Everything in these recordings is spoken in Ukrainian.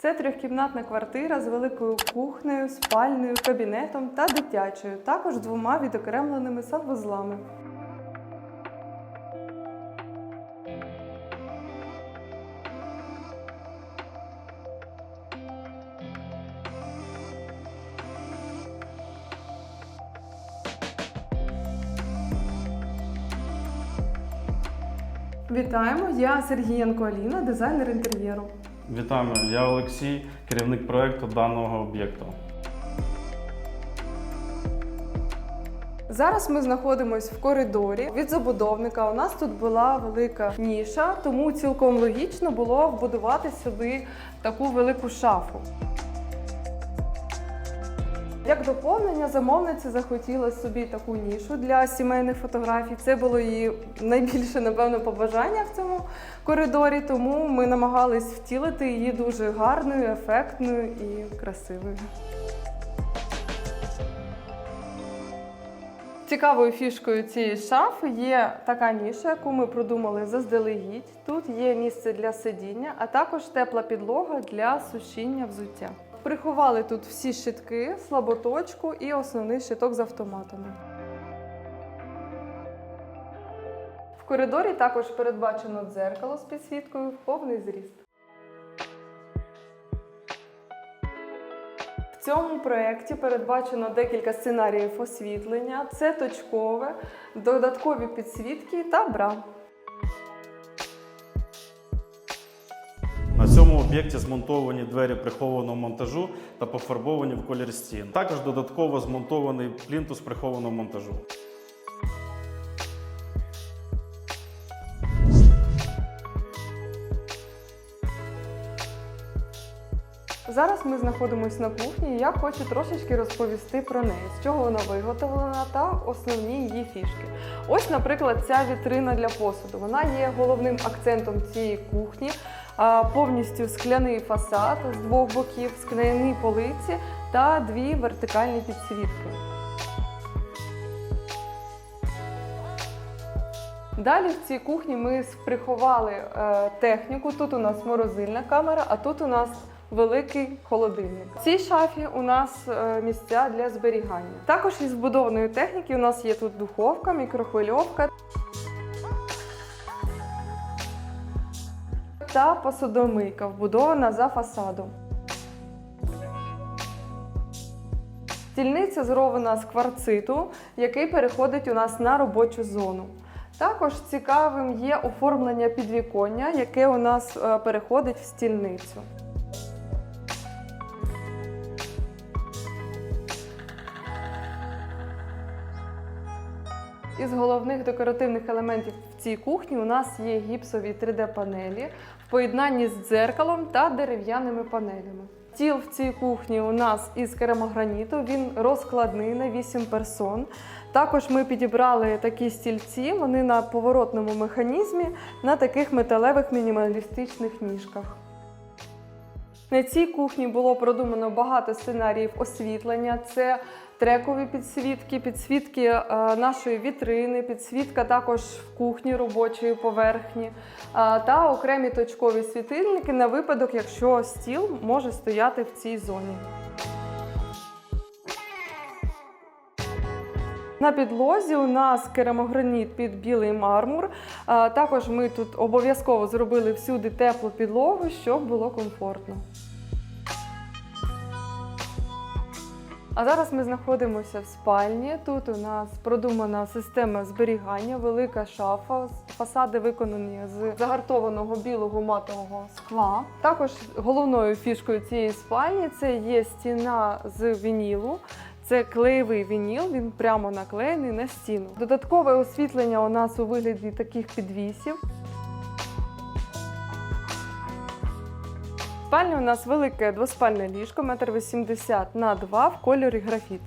Це трьохкімнатна квартира з великою кухнею, спальнею, кабінетом та дитячою, також двома відокремленими санвузлами. Вітаємо! Я Сергієнко Аліна, дизайнер інтер'єру. Вітаємо, я Олексій, керівник проекту даного об'єкту. Зараз ми знаходимося в коридорі від забудовника. У нас тут була велика ніша, тому цілком логічно було вбудувати сюди таку велику шафу. Як доповнення, замовниці захотіла собі таку нішу для сімейних фотографій. Це було її найбільше, напевно, побажання в цьому коридорі, тому ми намагались втілити її дуже гарною, ефектною і красивою. Цікавою фішкою цієї шафи є така ніша, яку ми продумали заздалегідь. Тут є місце для сидіння, а також тепла підлога для сушіння взуття. Приховали тут всі щитки, слаботочку і основний щиток з автоматами. В коридорі також передбачено дзеркало з підсвіткою в повний зріст. В цьому проєкті передбачено декілька сценаріїв освітлення. Це точкове, додаткові підсвітки та бра. Цьому об'єкті змонтовані двері прихованого монтажу та пофарбовані в колір стін. Також додатково змонтований плінтус прихованого монтажу. Зараз ми знаходимося на кухні. і Я хочу трошечки розповісти про неї, з чого вона виготовлена та основні її фішки. Ось, наприклад, ця вітрина для посуду. Вона є головним акцентом цієї кухні. Повністю скляний фасад з двох боків, скляні полиці та дві вертикальні підсвітки. Далі в цій кухні ми приховали е, техніку. Тут у нас морозильна камера, а тут у нас великий холодильник. В цій шафі у нас е, місця для зберігання. Також із вбудованої техніки у нас є тут духовка, мікрохвильовка та посудомийка, вбудована за фасадом. Стільниця зроблена з кварциту, який переходить у нас на робочу зону. Також цікавим є оформлення підвіконня, яке у нас е, переходить в стільницю. Із головних декоративних елементів в цій кухні у нас є гіпсові 3D-панелі в поєднанні з дзеркалом та дерев'яними панелями. Стіл в цій кухні у нас із керамограніту, він розкладний на 8 персон. Також ми підібрали такі стільці, вони на поворотному механізмі на таких металевих мінімалістичних ніжках. На цій кухні було продумано багато сценаріїв освітлення. Це трекові підсвітки, підсвітки е, нашої вітрини, підсвітка також в кухні робочої поверхні е, та окремі точкові світильники на випадок, якщо стіл може стояти в цій зоні. На підлозі у нас керамограніт під білий мармур. Також ми тут обов'язково зробили всюди теплу підлогу, щоб було комфортно. А зараз ми знаходимося в спальні. Тут у нас продумана система зберігання, велика шафа. Фасади виконані з загартованого білого матового скла. Також головною фішкою цієї спальні це є стіна з вінілу. Це клеєвий вініл, він прямо наклеєний на стіну. Додаткове освітлення у нас у вигляді таких підвісів. Спальні у нас велике двоспальне ліжко, 1,80 м на 2 в кольорі графіт.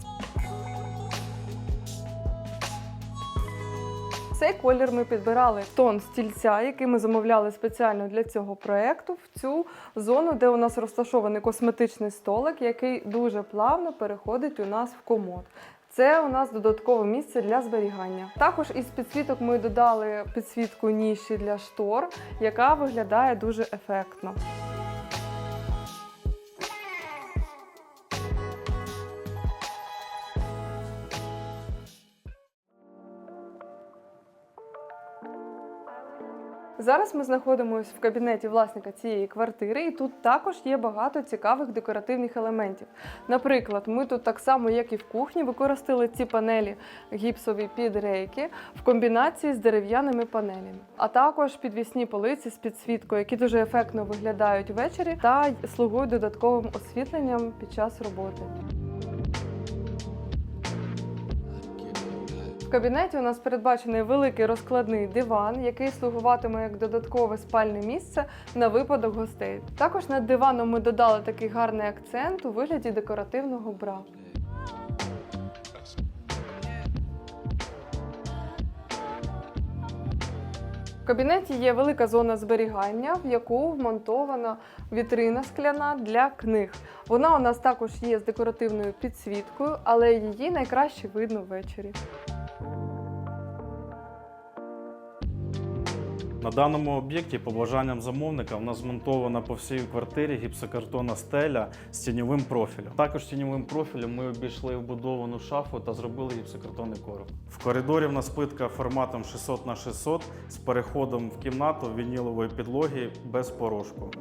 Цей колір ми підбирали тон стільця, який ми замовляли спеціально для цього проєкту, в цю зону, де у нас розташований косметичний столик, який дуже плавно переходить у нас в комод. Це у нас додаткове місце для зберігання. Також із підсвіток ми додали підсвітку ніші для штор, яка виглядає дуже ефектно. Зараз ми знаходимося в кабінеті власника цієї квартири, і тут також є багато цікавих декоративних елементів. Наприклад, ми тут так само, як і в кухні, використали ці панелі гіпсові під рейки в комбінації з дерев'яними панелями, а також підвісні полиці з підсвіткою, які дуже ефектно виглядають ввечері та слугують додатковим освітленням під час роботи. Кабінеті у нас передбачений великий розкладний диван, який слугуватиме як додаткове спальне місце на випадок гостей. Також над диваном ми додали такий гарний акцент у вигляді декоративного бра. В кабінеті є велика зона зберігання, в яку вмонтована вітрина скляна для книг. Вона у нас також є з декоративною підсвіткою, але її найкраще видно ввечері. На даному об'єкті, по бажанням замовника, у нас змонтована по всій квартирі гіпсокартонна стеля з тіньовим профілем. Також тіньовим профілем ми обійшли вбудовану шафу та зробили гіпсокартонний короб. В коридорі в нас плитка форматом 600 на 600 з переходом в кімнату вінілової підлоги без порошку.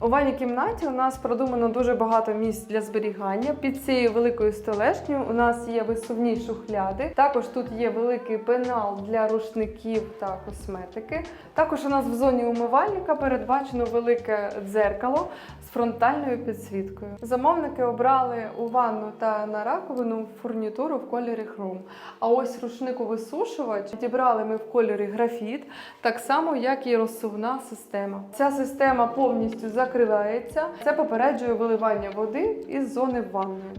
У ванній кімнаті у нас продумано дуже багато місць для зберігання. Під цією великою столешнею у нас є висувні шухляди. Також тут є великий пенал для рушників та косметики. Також у нас в зоні умивальника передбачено велике дзеркало з фронтальною підсвіткою. Замовники обрали у ванну та на раковину фурнітуру в кольорі хром. А ось рушниковисушувач дібрали ми в кольорі графіт, так само як і розсувна система. Ця система повністю закривається. Це попереджує виливання води із зони ванної.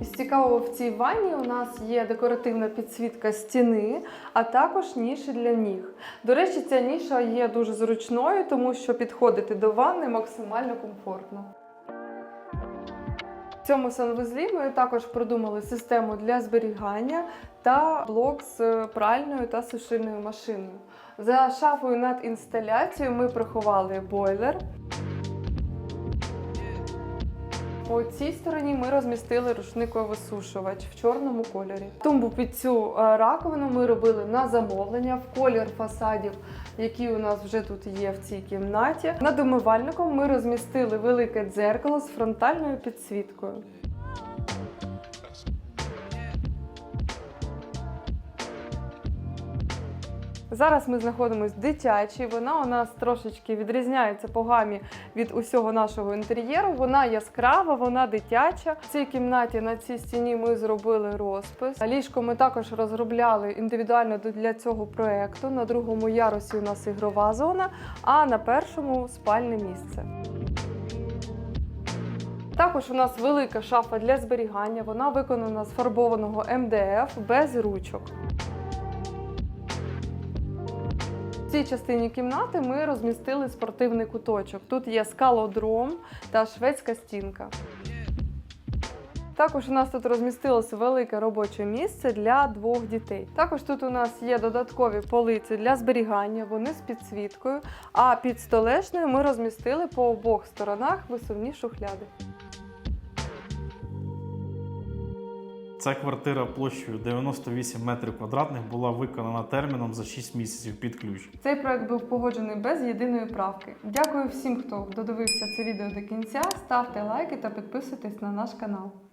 Із цікавого в цій ванні у нас є декоративна підсвітка стіни, а також ніші для ніг. До речі, ця ніша є дуже зручною, тому що підходити до ванни максимально комфортно. В цьому санвузлі ми також продумали систему для зберігання та блок з пральною та сушильною машиною. За шафою над інсталяцією ми приховали бойлер. У цій стороні ми розмістили рушниковий-висушувач в чорному кольорі. Тумбу під цю е, раковину ми робили на замовлення в колір фасадів, які у нас вже тут є в цій кімнаті. Над умивальником ми розмістили велике дзеркало з фронтальною підсвіткою. Зараз ми знаходимося в дитячій. Вона у нас трошечки відрізняється по гамі від усього нашого інтер'єру. Вона яскрава, вона дитяча. В цій кімнаті на цій стіні ми зробили розпис. Ліжко ми також розробляли індивідуально для цього проекту. На другому ярусі у нас ігрова зона, а на першому спальне місце. Також у нас велика шафа для зберігання. Вона виконана з фарбованого МДФ без ручок. Цій частині кімнати ми розмістили спортивний куточок. Тут є скалодром та шведська стінка. Також у нас тут розмістилося велике робоче місце для двох дітей. Також тут у нас є додаткові полиці для зберігання, вони з підсвіткою. А під столешнею ми розмістили по обох сторонах висувні шухляди. Ця квартира площею 98 метрів квадратних була виконана терміном за 6 місяців під ключ. Цей проект був погоджений без єдиної правки. Дякую всім, хто додивився це відео до кінця. Ставте лайки та підписуйтесь на наш канал.